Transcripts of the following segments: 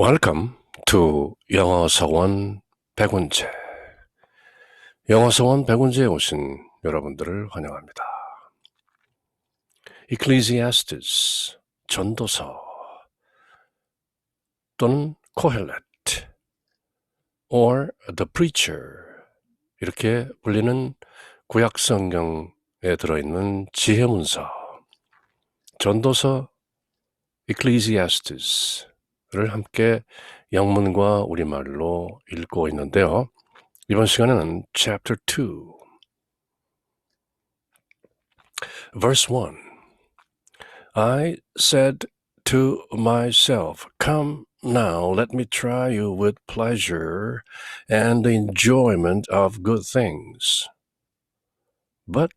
Welcome to 영어 서원 백운제. 영어 서원 백운제에 오신 여러분들을 환영합니다. Ecclesiastes 전도서 또는 Kohelet or The Preacher 이렇게 불리는 구약 성경에 들어있는 지혜문서 전도서 Ecclesiastes 를 함께 영문과 우리말로 읽고 있는데요. 이번 시간에는 chapter 2 verse 1 I said to myself, Come now, let me try you with pleasure and the enjoyment of good things. But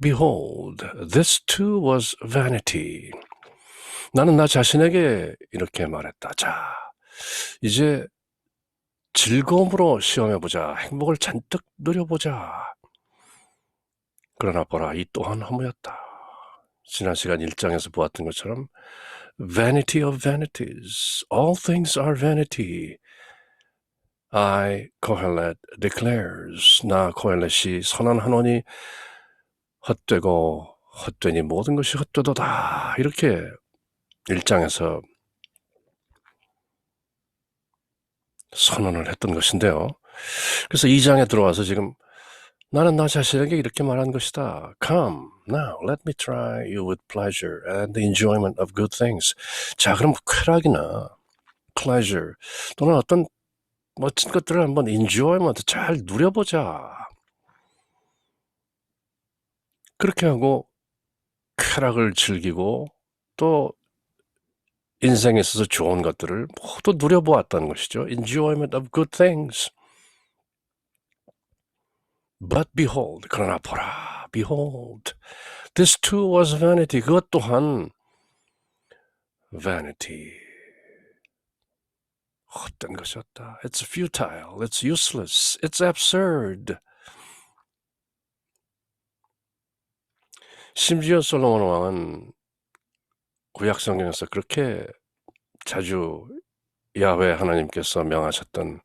behold, this too was vanity. 나는 나 자신에게 이렇게 말했다. 자, 이제 즐거움으로 시험해보자. 행복을 잔뜩 누려보자. 그러나 보라, 이 또한 허무였다. 지난 시간 1장에서 보았던 것처럼 vanity of vanities. All things are vanity. I, Kohelet, declares. 나 코헬렛이 선언하노니 헛되고 헛되니 모든 것이 헛되도다. 이렇게 1장에서 선언을 했던 것인데요. 그래서 2장에 들어와서 지금 나는 나 자신에게 이렇게 말한 것이다. Come, now, let me try you with pleasure and the enjoyment of good things. 자, 그럼 쾌락이나 pleasure 또는 어떤 멋진 것들을 한번 enjoyment 잘 누려보자. 그렇게 하고 쾌락을 즐기고 또 인생에 있어서 좋은 것들을 모두 누려보았다는 것이죠. Enjoyment of good things. But behold, 그러나 보라, behold, this too was vanity. 그것 또한 vanity. 헛된 것이었다. It's futile. It's useless. It's absurd. 심지어 솔로몬 왕은 구약 성경에서 그렇게 자주 야훼 하나님께서 명하셨던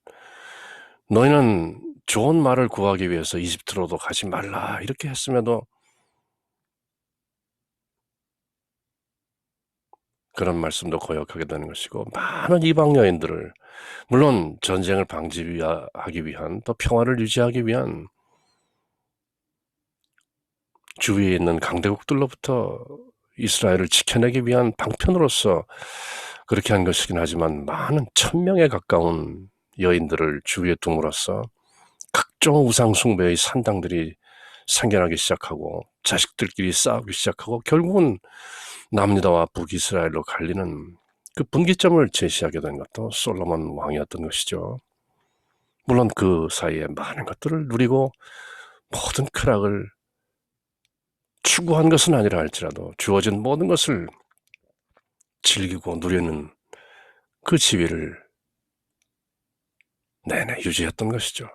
너희는 좋은 말을 구하기 위해서 이집트로도 가지 말라. 이렇게 했음에도 그런 말씀도 거역하게 되는 것이고 많은 이방 여인들을 물론 전쟁을 방지하기 위한 또 평화를 유지하기 위한 주위에 있는 강대국들로부터 이스라엘을 지켜내기 위한 방편으로서 그렇게 한 것이긴 하지만 많은 천 명에 가까운 여인들을 주위에 둠으로써 각종 우상숭배의 산당들이 생겨나기 시작하고 자식들끼리 싸우기 시작하고 결국은 남유다와 북이스라엘로 갈리는 그 분기점을 제시하게 된 것도 솔로몬 왕이었던 것이죠. 물론 그 사이에 많은 것들을 누리고 모든 쾌락을 추구한 것은 아니라 할지라도 주어진 모든 것을 즐기고 누리는 그 지위를 내내 유지했던 것이죠.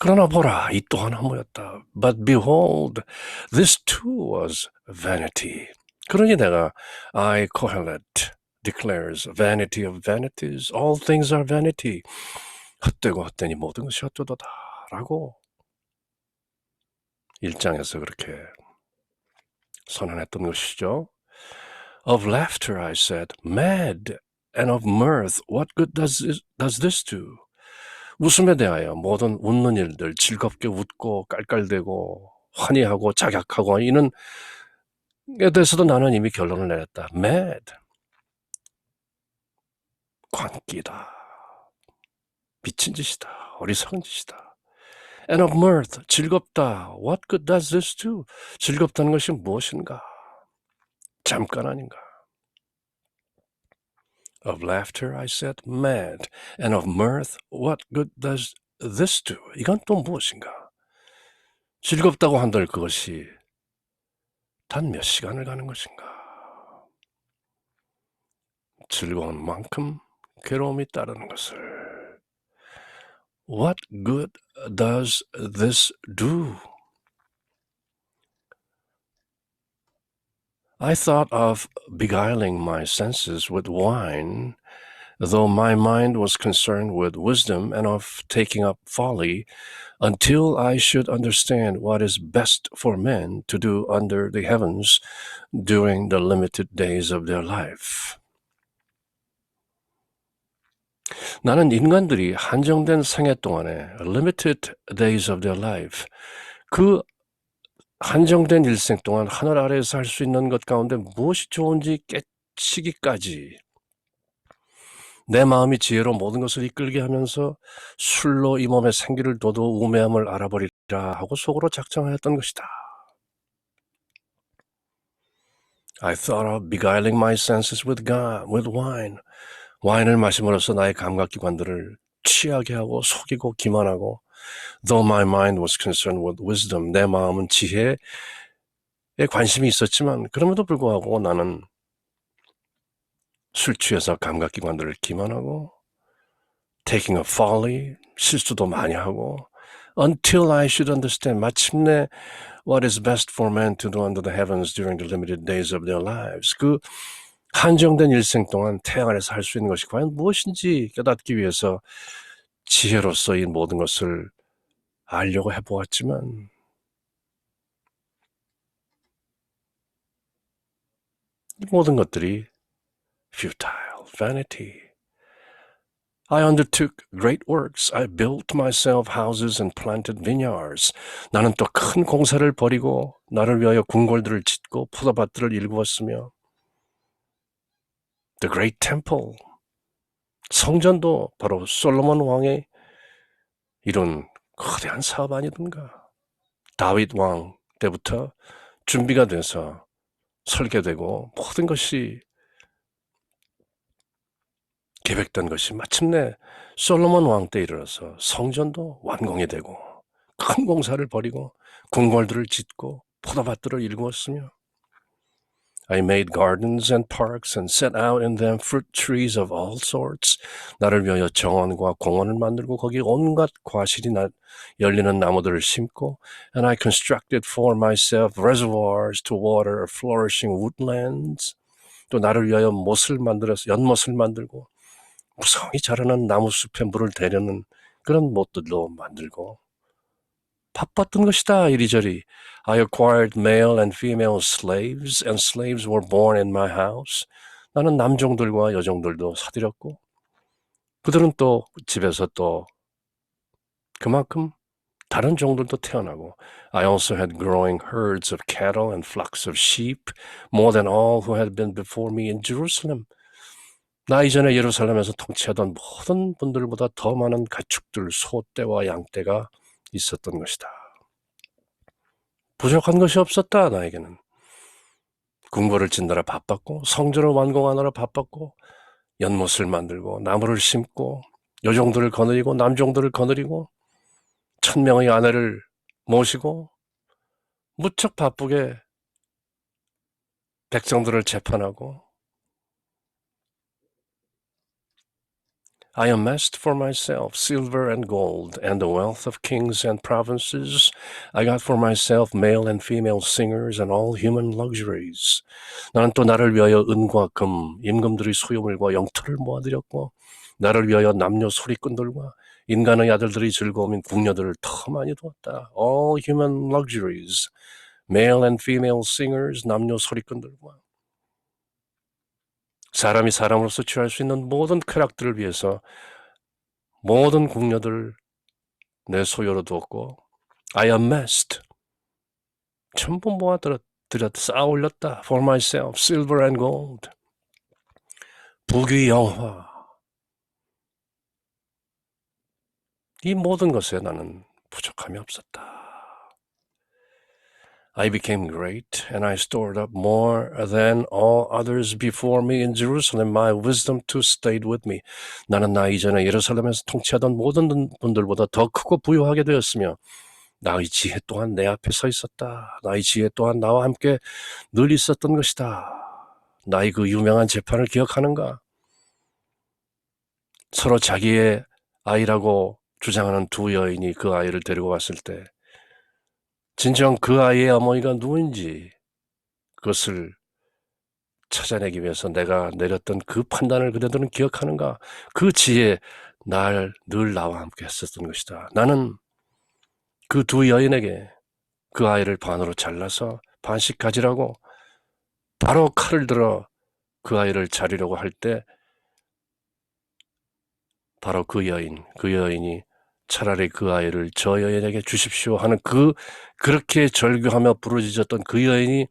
그러나 보라, 이 또한 허무였다. But behold, this too was vanity. 그러니 내가 I, Kohelet, declares vanity of vanities. All things are vanity. 헛되고 헛되니 모든 것이 헛되도다. 라고 1장에서 그렇게 선언했던 것이죠. Of laughter, I said, mad, and of mirth, what good does this, does this do? 웃음에 대하여 모든 웃는 일들, 즐겁게 웃고 깔깔대고 환희하고 자격하고 이는 에 대해서도 나는 이미 결론을 내렸다. mad. 광기다. 미친 짓이다. 어리석은 짓이다. And of mirth, 즐겁다. What good does this do? 즐겁다는 것이 무엇인가? 잠깐 아닌가? Of laughter, I said, mad. And of mirth, what good does this do? 이건 또 무엇인가? 즐겁다고 한들 그것이 단 몇 시간을 가는 것인가? 즐거운 만큼 괴로움이 따르는 것을 What good does this do? I thought of beguiling my senses with wine though my mind was concerned with wisdom and of taking up folly, until I should understand what is best for men to do under the heavens during the limited days of their life. 나는 인간들이 한정된 생애 동안에 limited days of their life 그 한정된 일생 동안 하늘 아래에서 할 수 있는 것 가운데 무엇이 좋은지 깨치기까지 내 마음이 지혜로 모든 것을 이끌게 하면서 술로 이 몸의 생기를 둬도 우매함을 알아버리라 하고 속으로 작정하였던 것이다. I thought of beguiling my senses with God, with wine. 와인을 마심으로써 나의 감각기관들을 취하게 하고 속이고 기만하고 though my mind was concerned with wisdom 내 마음은 지혜에 관심이 있었지만 그럼에도 불구하고 나는 술 취해서 감각기관들을 기만하고 taking a folly 실수도 많이 하고 until I should understand 마침내 what is best for man to do under the heavens during the limited days of their lives 그 한정된 일생 동안 태양 아래서 할 수 있는 것이 과연 무엇인지 깨닫기 위해서 지혜로서 이 모든 것을 알려고 해보았지만 이 모든 것들이 futile, vanity. I undertook great works. I built myself houses and planted vineyards. 나는 또 큰 공사를 벌이고 나를 위하여 궁궐들을 짓고 포도밭들을 일구었으며 The Great Temple 성전도 바로 솔로몬 왕의 이룬 거대한 사업 아니던가. 다윗 왕 때부터 준비가 돼서 설계되고 모든 것이 계획된 것이 마침내 솔로몬 왕 때 이르러서 성전도 완공이 되고 큰 공사를 벌이고 궁궐들을 짓고 포도밭들을 일구었으며 I made gardens and parks and set out in them fruit trees of all sorts. 나를 위하여 정원과 공원을 만들고 거기 온갖 과실이 나, 열리는 나무들을 심고 and I constructed for myself reservoirs to water flourishing woodlands. 또 나를 위하여 못을 만들어서 연못을 만들고 무성히 자라는 나무숲에 물을 대려는 그런 못들도 만들고 바빴던 것이다 이리저리. I acquired male and female slaves, and slaves were born in my house. 나는 남종들과 여종들도 사들였고 그들은 또 집에서 또 그만큼 다른 종들도 태어나고 I also had growing herds of cattle and flocks of sheep, more than all who had been before me in Jerusalem. 나 이전에 예루살렘에서 통치하던 모든 분들보다 더 많은 가축들, 소떼와 양떼가 있었던 것이다. 부족한 것이 없었다, 나에게는. 궁궐을 짓느라 바빴고, 성전을 완공하느라 바빴고, 연못을 만들고, 나무를 심고, 여종들을 거느리고, 남종들을 거느리고, 천명의 아내를 모시고, 무척 바쁘게 백성들을 재판하고, I amassed for myself silver and gold, and the wealth of kings and provinces. I got for myself male and female singers and all human luxuries. 나는 또 나를 위하여 은과 금, 임금들의 소유물과 영토를 모아들였고, 나를 위하여 남녀 소리꾼들과 인간의 아들들의 즐거움인 궁녀들을 더 많이 두었다. All human luxuries, male and female singers, 남녀 소리꾼들과 사람이 사람으로서 취할 수 있는 모든 쾌락들을 위해서 모든 궁녀들을 내 소유로 두었고 I amassed 전부 모아들었 쌓아 올렸다. For myself silver and gold. 부귀 영화. 이 모든 것에 나는 부족함이 없었다. I became great, and I stored up more than all others before me in Jerusalem. My wisdom too stayed with me. 나는 나 이전에 예루살렘에서 통치하던 모든 분들보다 더 크고 부유하게 되었으며, 나의 지혜 또한 내 앞에 서 있었다. 나의 지혜 또한 나와 함께 늘 있었던 것이다. 나의 그 유명한 재판을 기억하는가? 서로 자기의 아이라고 주장하는 두 여인이 그 아이를 데리고 왔을 때, 진정 그 아이의 어머니가 누구인지 그것을 찾아내기 위해서 내가 내렸던 그 판단을 그대들은 기억하는가? 그 지혜 날 늘 나와 함께 했었던 것이다. 나는 그 두 여인에게 그 아이를 반으로 잘라서 반씩 가지라고 바로 칼을 들어 그 아이를 자르려고 할 때 바로 그 여인, 그 여인이 차라리 그 아이를 저 여인에게 주십시오 하는 그 그렇게 절규하며 부르짖었던 그 여인이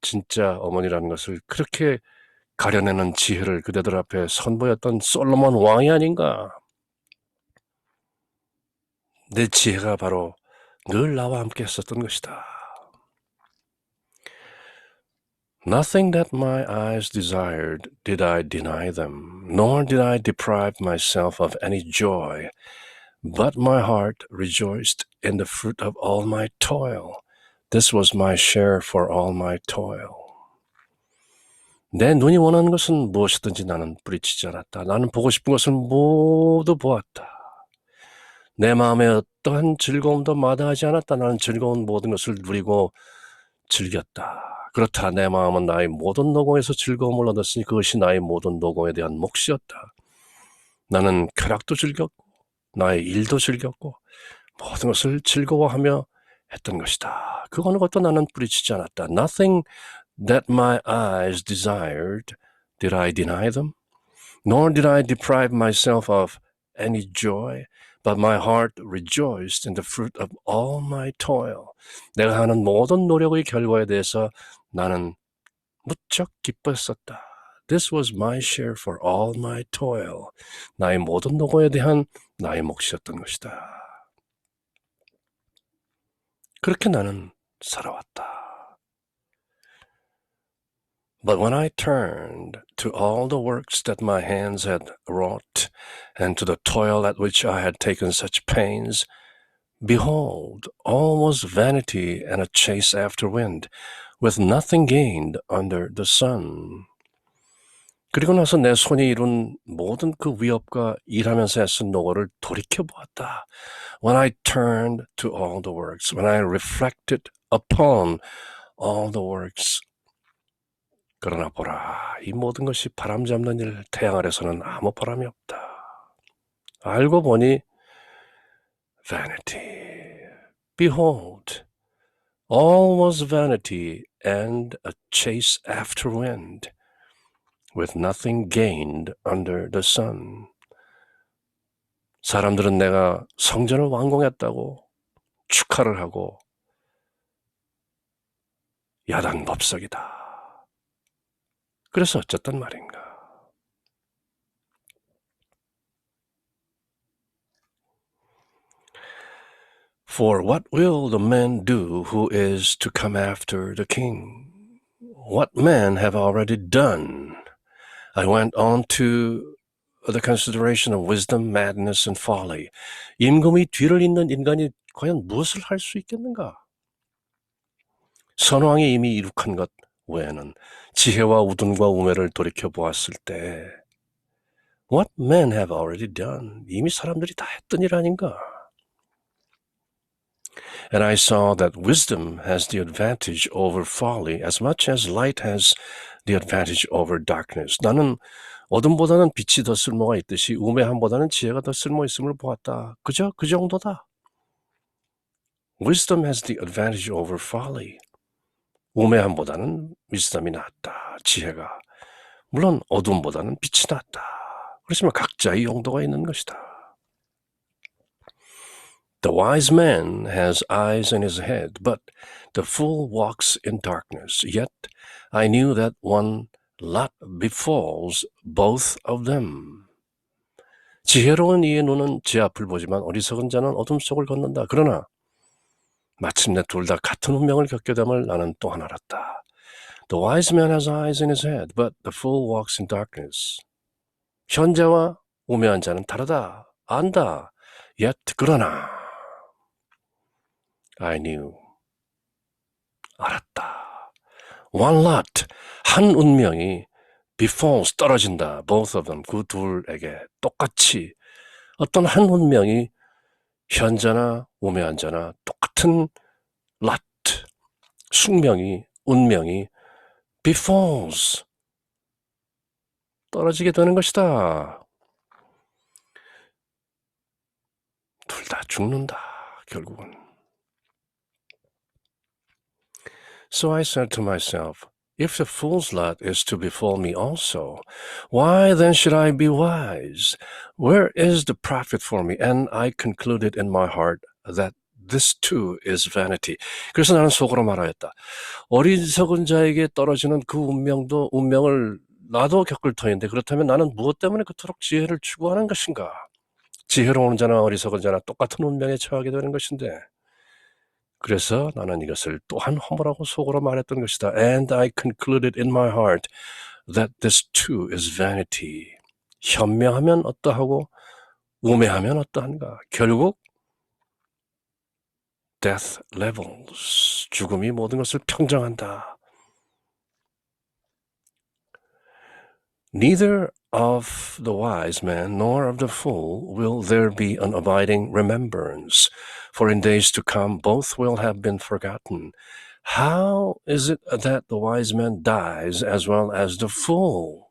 진짜 어머니라는 것을 그렇게 가려내는 지혜를 그대들 앞에 선보였던 솔로몬 왕이 아닌가. 내 지혜가 바로 늘 나와 함께 했었던 것이다. Nothing that my eyes desired did I deny them, nor did I deprive myself of any joy, but my heart rejoiced in the fruit of all my toil. This was my share for all my toil. 내 눈이 원하는 것은 무엇이든지 나는 뿌리치지 않았다. 나는 보고 싶은 것을 모두 보았다. 내 마음에 어떠한 즐거움도 마다하지 않았다. 나는 즐거운 모든 것을 누리고 즐겼다. 그렇다. 내 마음은 나의 모든 노고에서 즐거움을 얻었으니 그것이 나의 모든 노고에 대한 몫이었다. 나는 쾌락도 즐겼고, 나의 일도 즐겼고, 모든 것을 즐거워하며 했던 것이다. 그 어느 것도 나는 뿌리치지 않았다. Nothing that my eyes desired did I deny them, nor did I deprive myself of any joy, but my heart rejoiced in the fruit of all my toil. 내가 하는 모든 노력의 결과에 대해서 나는 무척 기뻤었다. This was my share for all my toil. 나의 모든 노고에 대한 나의 몫이었던 것이다. 그렇게 나는 살아왔다. But when I turned to all the works that my hands had wrought, and to the toil at which I had taken such pains, behold, all was vanity and a chase after wind, with nothing gained under the sun. 그리고 나서 내 손이 이룬 모든 그 위협과 일하면서 애쓴 노고를 돌이켜 보았다. When I turned to all the works, when I reflected upon all the works, 그러나 보라, 이 모든 것이 바람 잡는 일, 태양 아래서는 아무 보람이 없다. 알고 보니 vanity. Behold, all was vanity and a chase after wind, with nothing gained under the sun. 사람들은 내가 성전을 완공했다고 축하를 하고 야단 법석이다. 그래서 어쨌단 말인가. For what will the man do who is to come after the king? What men have already done? I went on to the consideration of wisdom, madness, and folly. 임금이 뒤를 잇는 인간이 과연 무엇을 할 수 있겠는가? 선왕이 이미 이룩한 것 외에는 지혜와 우둔과 우매를 돌이켜 보았을 때 What men have already done. 이미 사람들이 다 했던 일 아닌가? And I saw that wisdom has the advantage over folly as much as light has the advantage over darkness. 나는 어둠보다는 빛이 더 쓸모가 있듯이 우매함보다는 지혜가 더 쓸모 있음을 보았다. 그저 그 정도다. Wisdom has the advantage over folly. 우매함보다는 wisdom이 낫다. 지혜가. 물론 어둠보다는 빛이 낫다. 그렇지만 각자의 용도가 있는 것이다. The wise man has eyes in his head, but the fool walks in darkness. Yet I knew that one lot befalls both of them. 지혜로운 이의 눈은 지 앞을 보지만 어리석은 자는 어둠 속을 걷는다. 그러나 마침내 둘 다 같은 운명을 겪게 됨을 나는 또한 알았다. The wise man has eyes in his head, but the fool walks in darkness. 현재와 우매한 자는 다르다. 안다. Yet 그러나 I knew. 알았다. One lot, 한 운명이 befalls 떨어진다. Both of them, 그 둘에게 똑같이 어떤 한 운명이 현자나 우매한 자나 똑같은 lot, 숙명이, 운명이 befalls. 떨어지게 되는 것이다. 둘 다 죽는다, 결국은. So I said to myself, if the fool's lot is to befall me also, why then should I be wise? Where is the profit for me? And I concluded in my heart that this too is vanity. 그래서 나는 속으로 말하였다. 어리석은 자에게 떨어지는 그 운명도 운명을 나도 겪을 터인데 그렇다면 나는 무엇 때문에 그토록 지혜를 추구하는 것인가? 지혜로운 자나 어리석은 자나 똑같은 운명에 처하게 되는 것인데 그래서 나는 이것을 또한 허물하고 속으로 말했던 것이다. And I concluded in my heart that this too is vanity. 현명하면 어떠하고 우매하면 어떠한가? 결국 death levels. 죽음이 모든 것을 평정한다. Neither of the wise man nor of the fool will there be an abiding remembrance, for in days to come both will have been forgotten. How is it that the wise man dies as well as the fool?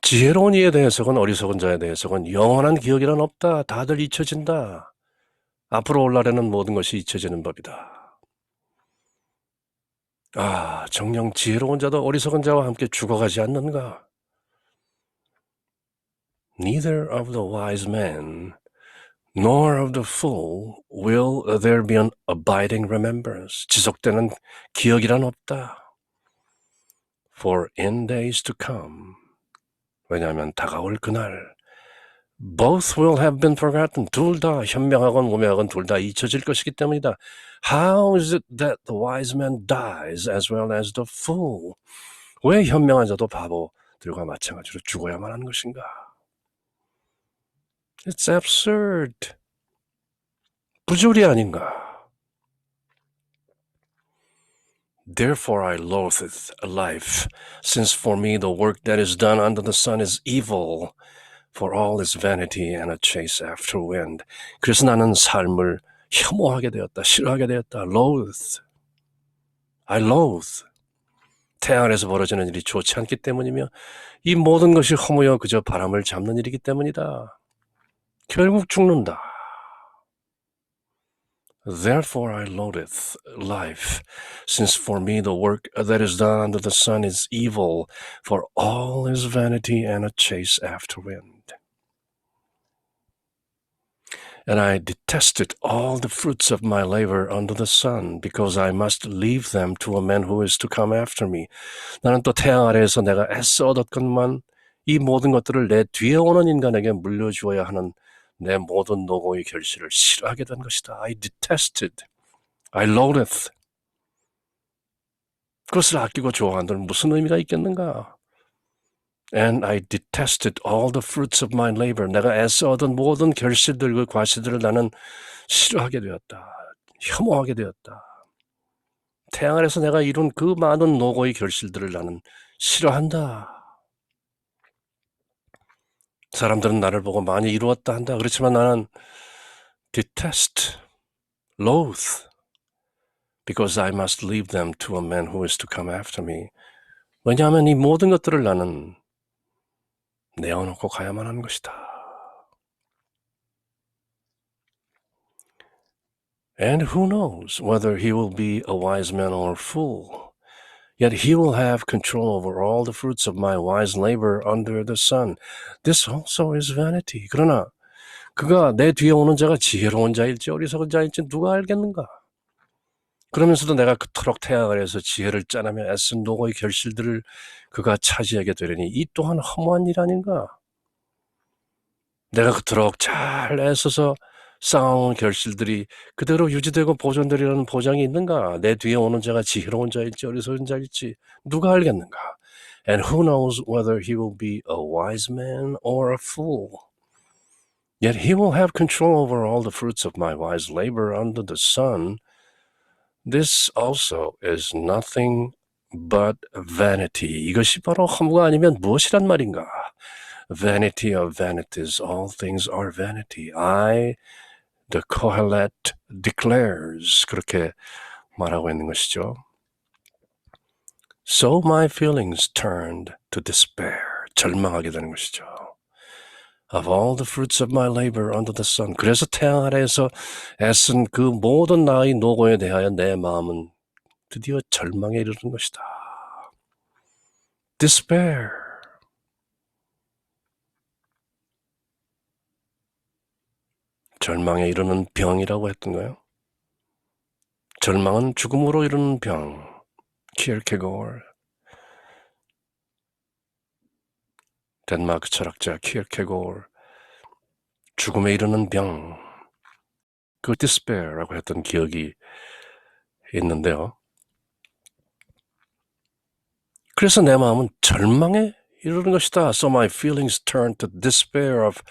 지혜로운 이에 대해서건 어리석은 자에 대해서건 영원한 기억이란 없다. 다들 잊혀진다. 앞으로 올라가는 모든 것이 잊혀지는 법이다. 아, 정녕 지혜로운 자도 어리석은 자와 함께 죽어가지 않는가? Neither of the wise men nor of the fool will there be an abiding remembrance. 지속되는 기억이란 없다. For in days to come. 왜냐하면 다가올 그날 both will have been forgotten. 둘 다 현명하건 우매하건 둘 다 잊혀질 것이기 때문이다. How is it that the wise man dies as well as the fool? 왜 현명한 자도 바보들과 마찬가지로 죽어야만 하는 것인가? It's absurd. 부조리 아닌가? Therefore I loathe life, since for me the work that is done under the sun is evil. For all is vanity and a chase after wind. 그래서 나는 삶을 혐오하게 되었다. 싫어하게 되었다. loathe. I loathe. 태양 아래서 벌어지는 일이 좋지 않기 때문이며 이 모든 것이 허무여 그저 바람을 잡는 일이기 때문이다. 결국 죽는다. Therefore I loathe life, since for me the work that is done under the sun is evil, for all is vanity and a chase after wind. And I detested all the fruits of my labor under the sun, because I must leave them to a man who is to come after me. 나는 또 태양 아래에서 내가 애써 얻었건만 이 모든 것들을 내 뒤에 오는 인간에게 물려주어야 하는 내 모든 노고의 결실을 싫어하게 된 것이다. I detested. I loathed. 그것을 아끼고 좋아한다는 무슨 의미가 있겠는가? And I detested all the fruits of my labor. 내가 애써 얻은 모든 결실들, 그 과실들을 나는 싫어하게 되었다. 혐오하게 되었다. 태양 아래서 내가 이룬 그 많은 노고의 결실들을 나는 싫어한다. 사람들은 나를 보고 많이 이루었다 한다. 그렇지만 나는 detest, loathe, because I must leave them to a man who is to come after me. 왜냐하면 이 모든 것들을 나는 내어놓고 가야만 하는 것이다. And who knows whether he will be a wise man or a fool? Yet he will have control over all the fruits of my wise labor under the sun. This also is vanity. 그러나 그가 내 뒤에 오는 자가 지혜로운 자일지 어리석은 자일지 누가 알겠는가? 그러면서도 내가 그토록 태양 아래에서 지혜를 짜내며 애쓴 노고의 결실들을 그가 차지하게 되려니 이 또한 허무한 일 아닌가? 내가 그토록 잘 애써서 쌓아온 결실들이 그대로 유지되고 보존되리라는 보장이 있는가? 내 뒤에 오는 자가 지혜로운 자일지 어리석은 자일지 누가 알겠는가? And who knows whether he will be a wise man or a fool? Yet he will have control over all the fruits of my wise labor under the sun. This also is nothing but vanity. 이것이 바로 허무가 아니면 무엇이란 말인가? Vanity of vanities, all things are vanity. I, the Kohelet, declares. 그렇게 말하고 있는 것이죠. So my feelings turned to despair. 절망하게 되는 것이죠. Of all the fruits of my labor under the sun. 그래서 태양 아래에서 애쓴 그 모든 나의 노고에 대하여 내 마음은 드디어 절망에 이르는 것이다. Despair. 절망에 이르는 병이라고 했던가요? 절망은 죽음으로 이르는 병. 키르케고르. 덴마크 철학자 키르케고르. 죽음에 이르는 병. 그 despair라고 했던 기억이 있는데요. 그래서 내 마음은 절망에 이르는 것이다. So my feelings turned to despair of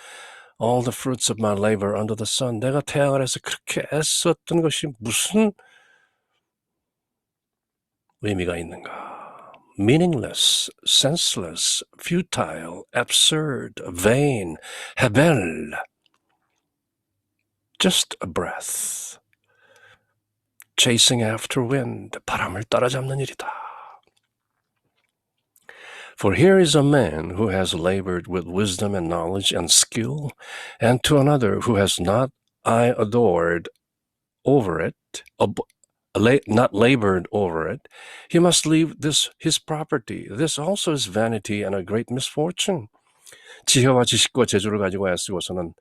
all the fruits of my labor under the sun. 내가 태양 아래서 그렇게 애썼던 것이 무슨 의미가 있는가? Meaningless, senseless, futile, absurd, vain, hebel. Just a breath. Chasing after wind. 바람을 따라잡는 일이다. For here is a man who has labored with wisdom and knowledge and skill, and to another who has not I adored over it, ab- la- not labored over it, he must leave this his property. This also is vanity and a great misfortune. 지혜와 지식과 재주를 가지고 애쓰고서는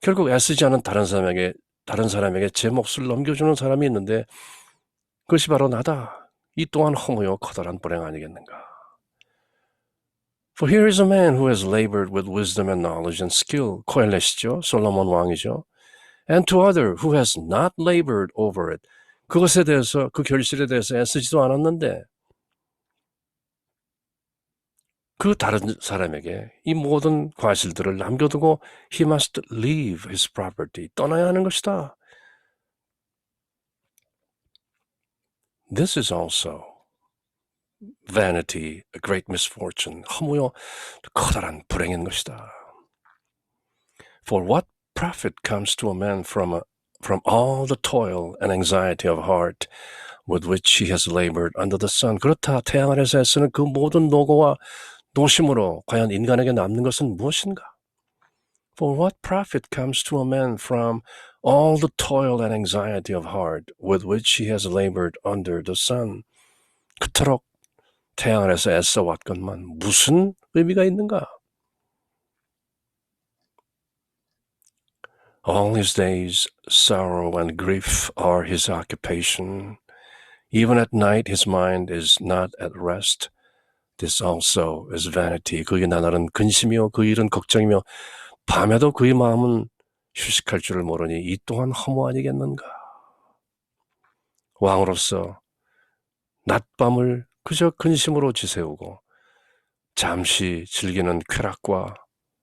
결국 애쓰지 않은 다른 사람에게 다른 사람에게 제 몫을 넘겨주는 사람이 있는데 그것이 바로 나다. 이 또한 허무요 커다란 불행 아니겠는가? For here is a man who has labored with wisdom and knowledge and skill. 코엘렛이죠. 솔로몬 왕이죠. And to other who has not labored over it. 그것에 대해서 그 결실에 대해서 애쓰지도 않았는데 그 다른 사람에게 이 모든 과실들을 남겨두고 he must leave his property 떠나야 하는 것이다. This is also vanity, a great misfortune. 허무요 커다란 불행인 것이다. For what profit comes to a man from a, from all the toil and anxiety of heart with which he has labored under the sun? 그렇다. 태양 아래서 애쓰는 그 모든 노고와 노심으로 과연 인간에게 남는 것은 무엇인가? For what profit comes to a man from all the toil and anxiety of heart with which he has labored under the sun? 그토록 태양 아래서 애써 왔건만 무슨 의미가 있는가? All his days, sorrow and grief are his occupation. Even at night, his mind is not at rest. This also is vanity. 그의 나날은 근심이요, 그 일은 걱정이며, 밤에도 그의 마음은 휴식할 줄을 모르니 이 또한 허무 아니겠는가? 왕으로서 낮밤을 그저 근심으로 지새우고 잠시 즐기는 쾌락과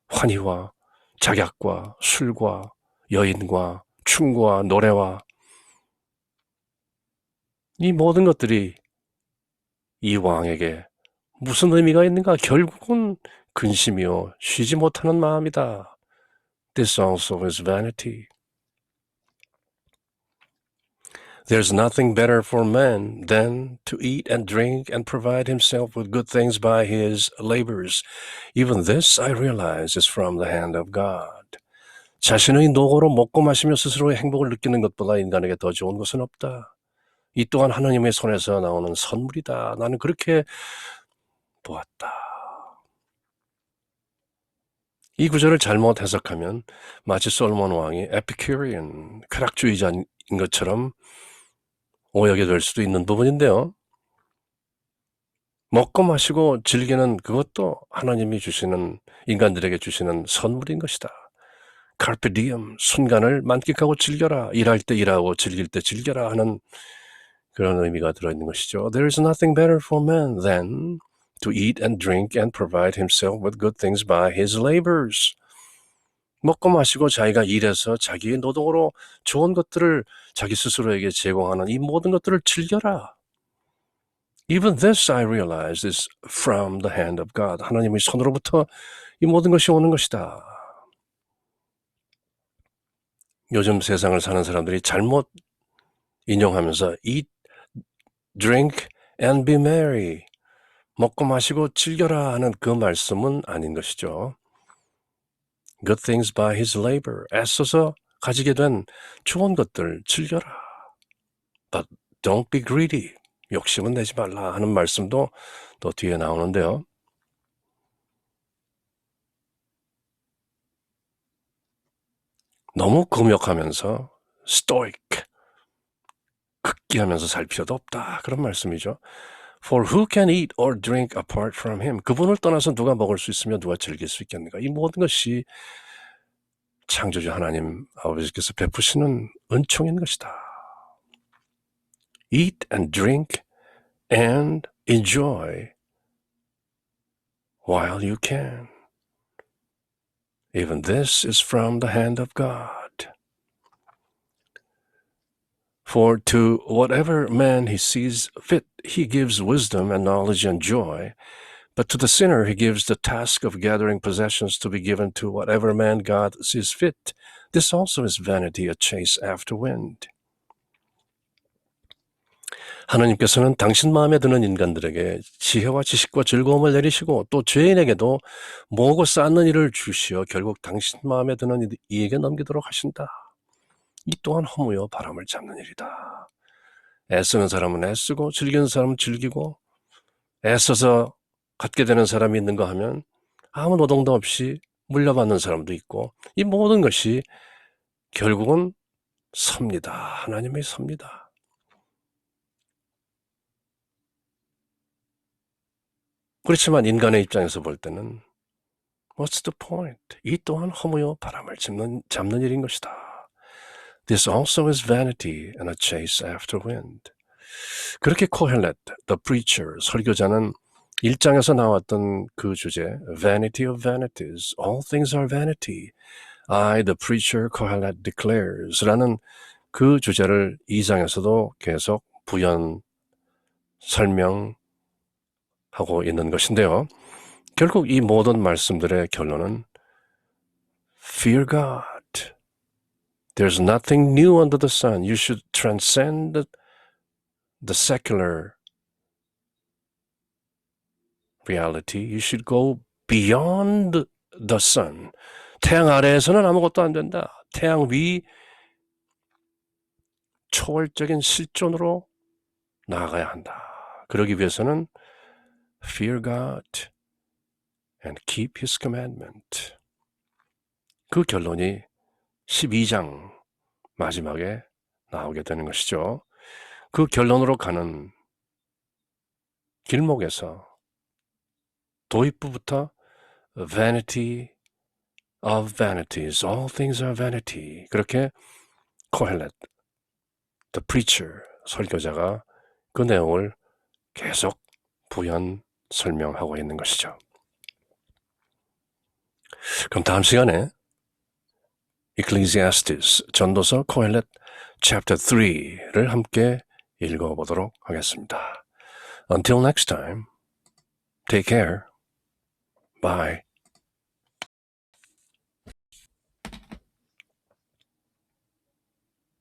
환희와 작약과 술과 여인과 춤과 노래와 이 모든 것들이 이 왕에게 무슨 의미가 있는가? 결국은 근심이요 쉬지 못하는 마음이다. This also is vanity. There's nothing better for man than to eat and drink and provide himself with good things by his labors. Even this I realize is from the hand of God. 자신의 노고로 먹고 마시며 스스로의 행복을 느끼는 것보다 인간에게 더 좋은 것은 없다. 이 또한 하나님의 손에서 나오는 선물이다. 나는 그렇게 보았다. 이 구절을 잘못 해석하면 마치 솔몬 왕이 에피큐리언, 쾌락주의자인 것처럼 오역이 될 수도 있는 부분인데요. 먹고 마시고 즐기는 그것도 하나님이 주시는 인간들에게 주시는 선물인 것이다. Carpe diem, 순간을 만끽하고 즐겨라. 일할 때 일하고 즐길 때 즐겨라 하는 그런 의미가 들어있는 것이죠. There is nothing better for man than to eat and drink and provide himself with good things by his labors. 먹고 마시고 자기가 일해서 자기의 노동으로 좋은 것들을 자기 스스로에게 제공하는 이 모든 것들을 즐겨라. Even this I realize is from the hand of God. 하나님의 손으로부터 이 모든 것이 오는 것이다. 요즘 세상을 사는 사람들이 잘못 인용하면서 eat, drink and be merry. 먹고 마시고 즐겨라 하는 그 말씀은 아닌 것이죠. Good things by his labor. 애써서 가지게 된 좋은 것들 즐겨라. But don't be greedy. 욕심은 내지 말라 하는 말씀도 또 뒤에 나오는데요. 너무 금욕하면서 stoic, 극기하면서 살 필요도 없다. 그런 말씀이죠. For who can eat or drink apart from him? 그분을 떠나서 누가 먹을 수 있으며 누가 즐길 수 있겠는가? 이 모든 것이 창조주 하나님 아버지께서 베푸시는 은총인 것이다. Eat and drink and enjoy while you can. Even this is from the hand of God. For to whatever man he sees fit, he gives wisdom and knowledge and joy. But to the sinner, he gives the task of gathering possessions to be given to whatever man God sees fit. This also is vanity, a chase after wind. 하나님께서는 당신 마음에 드는 인간들에게 지혜와 지식과 즐거움을 내리시고 또 죄인에게도 모으고 쌓는 일을 주시어 결국 당신 마음에 드는 이- 이에게 넘기도록 하신다. 이 또한 허무여 바람을 잡는 일이다. 애쓰는 사람은 애쓰고 즐기는 사람은 즐기고 애써서 갖게 되는 사람이 있는가 하면 아무 노동도 없이 물려받는 사람도 있고 이 모든 것이 결국은 섭니다. 하나님의 섭니다. 그렇지만 인간의 입장에서 볼 때는 What's the point? 이 또한 허무요 바람을 잡는, 잡는 일인 것이다. This also is vanity and a chase after wind. 그렇게 코헬렛, the preacher, 설교자는 1장에서 나왔던 그 주제, vanity of vanities, all things are vanity. I, the preacher, Kohelet declares 라는 그 주제를 2장에서도 계속 부연 설명 하고 있는 것인데요. 결국 이 모든 말씀들의 결론은 Fear God. There's nothing new under the sun. You should transcend the, secular reality. You should go beyond the sun. 태양 아래에서는 아무것도 안 된다. 태양 위 초월적인 실존으로 나아가야 한다. 그러기 위해서는 fear God and keep his commandment. 그 결론이 12장 마지막에 나오게 되는 것이죠. 그 결론으로 가는 길목에서 도입부부터 vanity of vanities, all things are vanity. 그렇게 코헬렛, the preacher, 설교자가 그 내용을 계속 부연 설명하고 있는 것이죠. 그럼 다음 시간에 Ecclesiastes 전도서 코헬렛 chapter 3를 함께 읽어보도록 하겠습니다. Until next time, take care. Bye.